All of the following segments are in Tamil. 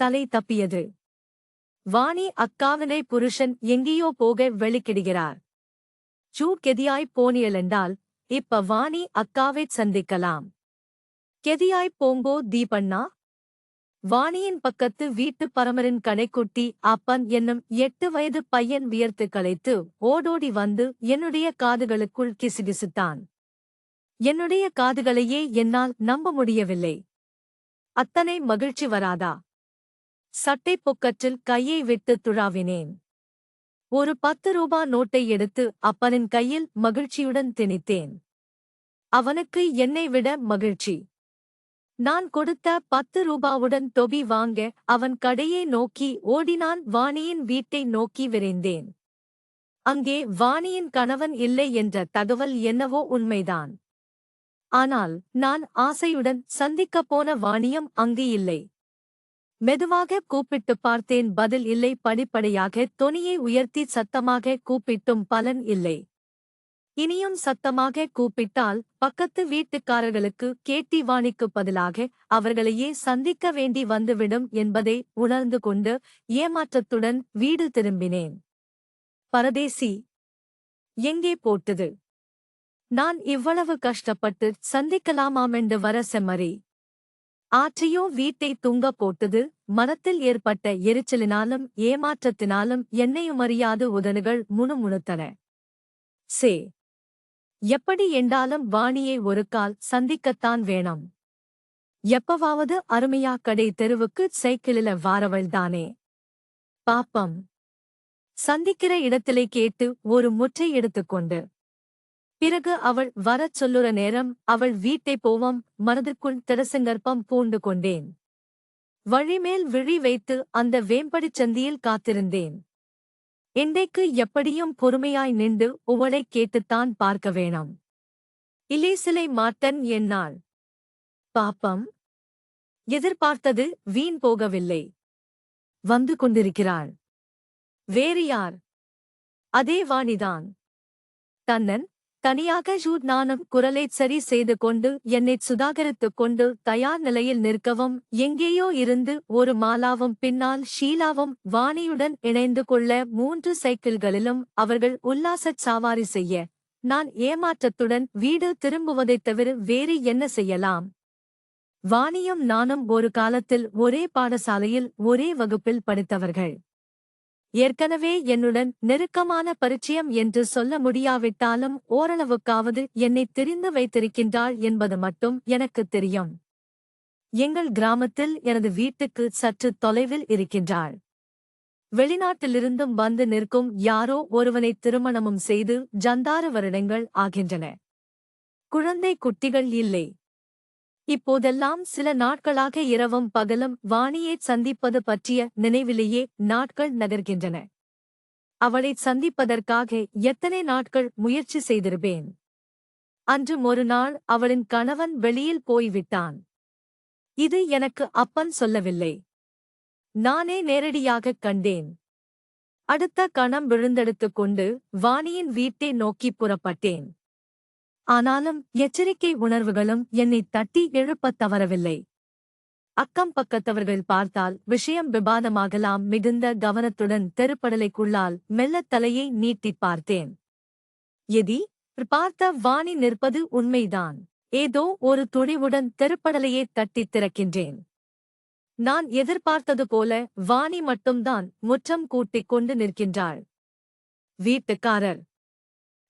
தலை தப்பியது. வாணி அக்காவினை புருஷன் எங்கேயோ போக வெளிக்கிடுகிறார் சூ கெதியாய் போனியலென்றால் இப்ப வாணி அக்காவைச் சந்திக்கலாம். கெதியாய் போங்கோ தீபண்ணா? வாணியின் பக்கத்து வீட்டு பரமரின் கடைக்குட்டி அப்பன் என்னும் எட்டு வயது பையன் வியர்த்து களைத்து ஓடோடி வந்து என்னுடைய காதுகளுக்குள் கிசுகிசுத்தான். என்னுடைய காதுகளையே என்னால் நம்ப முடியவில்லை. அத்தனை மகிழ்ச்சி வராதா? சட்டை பொக்கற்றில் கையை விட்டு துழாவினேன். ஒரு பத்து ரூபா நோட்டை எடுத்து அப்பனின் கையில் மகிழ்ச்சியுடன் திணித்தேன். அவனுக்கு என்னை விட மகிழ்ச்சி. நான் கொடுத்த பத்து ரூபாவுடன் தொபி வாங்க அவன் கடையை நோக்கி ஓடினான் வாணியின் வீட்டை நோக்கி விரைந்தேன். அங்கே வாணியின் கணவன் இல்லை என்ற தகவல் என்னவோ உண்மைதான். ஆனால் நான் ஆசையுடன் சந்திக்கப் போன வாணியம் அங்கு இல்லை. மெதுவாக கூப்பிட்டு பார்த்தேன் பதில் இல்லை படிப்படியாக தொனியை உயர்த்தி சத்தமாக கூப்பிட்டும் பலன் இல்லை. இனியும் சத்தமாக கூப்பிட்டால் பக்கத்து வீட்டுக்காரர்களுக்கு கேட்டி வாணிக்கு பதிலாக அவர்களையே சந்திக்க வேண்டி வந்துவிடும் என்பதை உணர்ந்து கொண்டு ஏமாற்றத்துடன் வீடு திரும்பினேன். பரதேசி எங்கே போட்டது? நான் இவ்வளவு கஷ்டப்பட்டு சந்திக்கலாமாமென்று வர செம்மறி. ஆற்றையோ வீட்டை தூங்க போட்டது மனத்தில் ஏற்பட்ட எரிச்சலினாலும் ஏமாற்றத்தினாலும் என்னையும் உதனுகள் முணுமுணுத்தன. சே எப்படி என்றாலும் வாணியை ஒரு கால் சந்திக்கத்தான் வேணும். எப்பவாவது அருமையா கடை தெருவுக்கு சைக்கிளில வாரவள்தானே. பாப்பம். சந்திக்கிற இடத்திலே கேட்டு ஒரு முற்றை எடுத்துக்கொண்டு பிறகு அவள் வரச் சொல்லுற நேரம் அவள் வீட்டை போவோம் மனதிற்குள் திரசங்கற்பம் பூண்டு கொண்டேன். வழிமேல் விழி வைத்து அந்த வேம்படிச் சந்தியில் காத்திருந்தேன். இன்றைக்கு எப்படியும் பொறுமையாய் நின்று உவளைக் கேட்டுத்தான் பார்க்க வேணும். இலேசிலை மாட்டன் என்னாள்? பாப்பம். எதிர்பார்த்தது வீண் போகவில்லை. வந்து கொண்டிருக்கிறாள். வேறு யார்? அதே வாணிதான். தன்னன் தனியாக ஜூட் நானும் குரலைச் சரி செய்து கொண்டு என்னைச் சுதாகரித்துக் கொண்டு தயார் நிலையில் நிற்கவும் எங்கேயோ இருந்து ஒரு மாலாவும் பின்னால் ஷீலாவும் வாணியுடன் இணைந்து கொள்ள மூன்று சைக்கிள்களிலும் அவர்கள் உல்லாசச் சாவாரி செய்ய நான் ஏமாற்றத்துடன் வீடு திரும்புவதைத் தவிர வேறு என்ன செய்யலாம்? வாணியும் நானும் ஒரு காலத்தில் ஒரே பாடசாலையில் ஒரே வகுப்பில் படித்தவர்கள். ஏற்கனவே என்னுடன் நெருக்கமான பரிச்சயம் என்று சொல்ல முடியாவிட்டாலும் ஓரளவுக்காவது என்னை தெரிந்து வைத்திருக்கின்றாள் என்பது மட்டும் எனக்குத் தெரியும். எங்கள் கிராமத்தில் எனது வீட்டுக்கு சற்று தொலைவில் இருக்கின்றாள். வெளிநாட்டிலிருந்தும் வந்து நிற்கும் யாரோ ஒருவனை திருமணமும் செய்து ஜந்தாறு வருடங்கள் ஆகின்றன. குழந்தை குட்டிகள் இல்லை. இப்போதெல்லாம் சில நாட்களாக இரவும் பகலும் வாணியைச் சந்திப்பது பற்றிய நினைவிலேயே நாட்கள் நகர்கின்றன. அவளைச் சந்திப்பதற்காக எத்தனை நாட்கள் முயற்சி செய்திருப்பேன். அன்று ஒரு நாள் அவளின் கணவன் வெளியில் போய்விட்டான். இது எனக்கு அப்பன் சொல்லவில்லை. நானே நேரடியாகக் கண்டேன். அடுத்த கணம் விழுந்தெடுத்துக் கொண்டு வாணியின் வீட்டை நோக்கிப் புறப்பட்டேன். ஆனாலும் எச்சரிக்கை உணர்வுகளும் என்னை தட்டி எழுப்பத் தவறவில்லை. அக்கம் பக்கத்தவர்கள் பார்த்தால் விஷயம் விவாதமாகலாம் மிகுந்த கவனத்துடன் தெருப்படலைக்குள்ளால் மெல்லத் தலையை நீட்டிப் பார்த்தேன். எதி பார்த்த வாணி நிற்பது உண்மைதான். ஏதோ ஒரு துணிவுடன் தெருப்படலையே தட்டித் திறக்கின்றேன். நான் எதிர்பார்த்தது போல வாணி மட்டும்தான் முற்றம் கூட்டிக் கொண்டு நிற்கின்றாள். வீட்டுக்காரர்.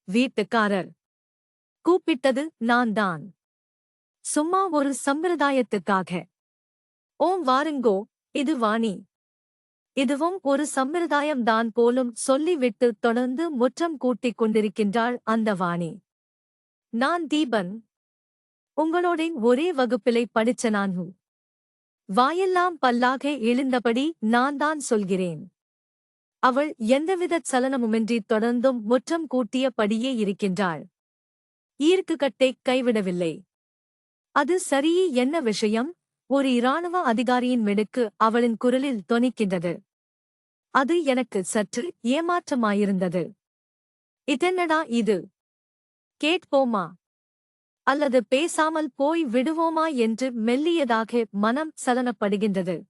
வீட்டுக்காரர். கூப்பிட்டது நான் தான் சும்மா ஒரு சம்பிரதாயத்துக்காக. ஓம் வாருங்கோ இது வாணி. இதுவும் ஒரு சம்பிரதாயம்தான் போலும் சொல்லிவிட்டு தொடர்ந்து முற்றம் கூட்டிக் கொண்டிருக்கின்றாள் அந்த வாணி. நான் தீபன். உங்களோட ஒரே வகுப்பிலை படிச்ச நான் வாயெல்லாம் பல்லாக எழுந்தபடி நான் தான் சொல்கிறேன். அவள் எந்தவித சலனமுமின்றி தொடர்ந்தும் முற்றம் கூட்டியபடியே இருக்கின்றாள். ஈர்க்குக்கட்டை கைவிடவில்லை. அது சரியே என்ன விஷயம்? ஒரு இராணுவ அதிகாரியின் மெடுக்கு அவளின் குரலில் தொனிக்கின்றது. அது எனக்கு சற்று ஏமாற்றமாயிருந்தது. இதென்னடா இது? கேட்போமா? அல்லது பேசாமல் போய் விடுவோமா? என்று மெல்லியதாக மனம் சலனப்படுகின்றது.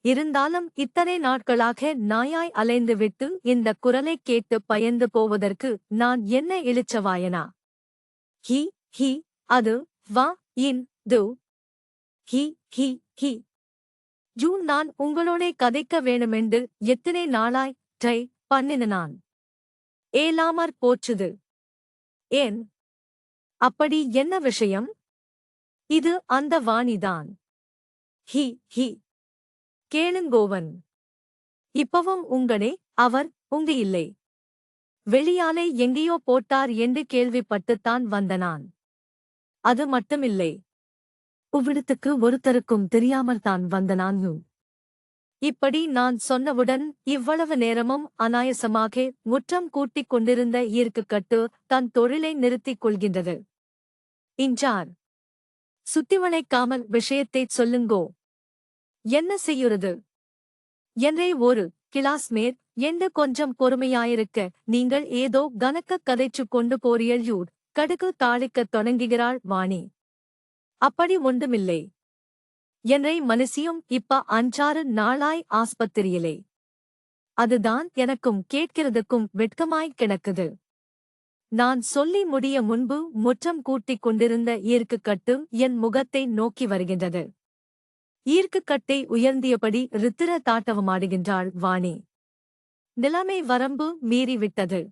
இருந்தாலும் இத்தனை நாட்களாக நாயாய் அலைந்துவிட்டு இந்த குரலைக் கேட்டு பயந்து போவதற்கு நான் என்ன இழிச்சவாயனா? ஹி ஹி அது வா இன் து. He he he. ஜூன் நான் உங்களோடே கதைக்க வேணுமென்று எத்தனை நாளாய்? ட்ரை பண்ணின நான். ஏலாமற் போச்சுது ஏன்? அப்படி என்ன விஷயம்? இது அந்த வாணிதான். He he. கேளுங்கோவன். இப்பவும் உங்களே அவர் உங்க இல்லை. வெளியாலே எங்கேயோ போட்டார் என்று கேள்விப்பட்டுத்தான் வந்தனான். அது மட்டுமில்லை. உவ்விடத்துக்கு ஒருத்தருக்கும் தெரியாமல் தான் வந்தனான் இப்படி நான் சொன்னவுடன் இவ்வளவு நேரமும் அனாயசமாக முற்றம் கூட்டிக் கொண்டிருந்த ஈர்க்குக்கட்டு தன் தொழிலை நிறுத்திக் கொள்கின்றது. இன்றார். சுத்திவளைக்காமல் விஷயத்தைச் சொல்லுங்கோ. என்ன செய்யுறது? என்றே ஒரு கிளாஸ்மேட் என்று கொஞ்சம் பொறுமையாயிருக்க நீங்கள் ஏதோ கனக்க கதைச்சு கொண்டு போறியல்யூர் கடுகு தாளிக்கத் தொடங்குகிறாள் வாணி. அப்படி ஒன்றுமில்லை. என்னை மனசியும் இப்ப அஞ்சாறு நாளாய் ஆஸ்பத்திரியிலே. அதுதான் எனக்கும் கேட்கிறதுக்கும் வெட்கமாய் கிடக்குது. நான் சொல்லி முடிய முன்பு முற்றம் கூட்டிக் கொண்டிருந்த ஈர்க்குக்கட்டு என் முகத்தை நோக்கி வருகின்றது. ஈர்க்குக்கட்டை உயர்ந்தியபடி ரித்திர தாட்டவமாடுகின்றாள் வாணி. நிலைமை வரம்பு மீறிவிட்டது.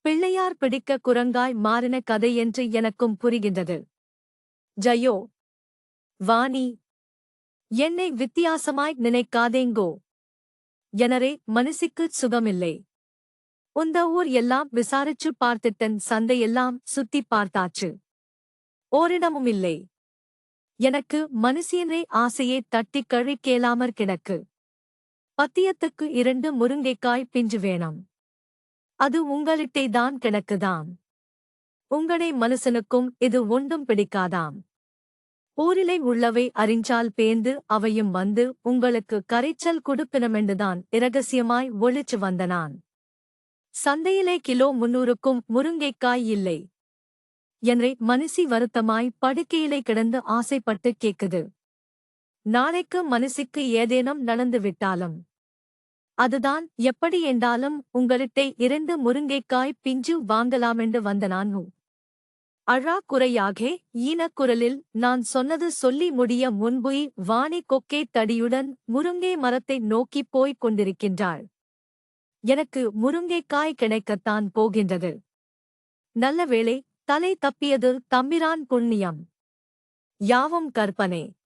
பிள்ளையார் பிடிக்க குரங்காய் மாறின கதை என்று எனக்கும் புரிகின்றது. ஜயோ. வாணி. என்னை வித்தியாசமாய் நினைக்காதேங்கோ. எனரே மனசிக்குச் சுகமில்லை. உந்த ஊர் எல்லாம் விசாரிச்சு பார்த்துட்டன் சந்தையெல்லாம் சுத்தி பார்த்தாச்சு. ஓரிடமும் இல்லை. எனக்கு மனுஷியனை ஆசையே தட்டிக் கழிக்கேலாமற் கிடக்கு. பத்தியத்துக்கு இரண்டு முருங்கைக்காய் பிஞ்சு வேணும். அது உங்களிட்டே தான் கிடக்குதாம். உங்களை மனுஷனுக்கும் இது ஒன்றும் பிடிக்காதாம். ஊரிலை உள்ளவை அறிஞ்சால் பேந்து அவையும் வந்து உங்களுக்கு கரைச்சல் கொடுப்பினமென்றுதான் இரகசியமாய் ஒளிச்சு வந்தனான். சந்தையிலே கிலோ முன்னூறுக்கும் முருங்கைக்காய் இல்லை. என்னை மனசி வருத்தமாய் படுக்கையிலே கிடந்து ஆசைப்பட்டு கேக்குது நாளைக்கு மனசிக்கு ஏதேனும் நடந்து விட்டாலும். அதுதான் எப்படி என்றாலும் உங்களிட்டே இரண்டு முருங்கைக்காய் பிஞ்சு வாங்கலாமென்று வந்த நான் அழா குறையாக ஈனக்குரலில் நான் சொன்னது சொல்லி முடிய முன்புய் வாணி கொக்கே தடியுடன் முருங்கை மரத்தை நோக்கிப் போய்க் கொண்டிருக்கின்றாள். எனக்கு முருங்கைக்காய் கிடைக்கத்தான் போகின்றது. நல்ல வேளை தலை தப்பியது தம்பிரான் புண்ணியம். யாவும் கற்பனை.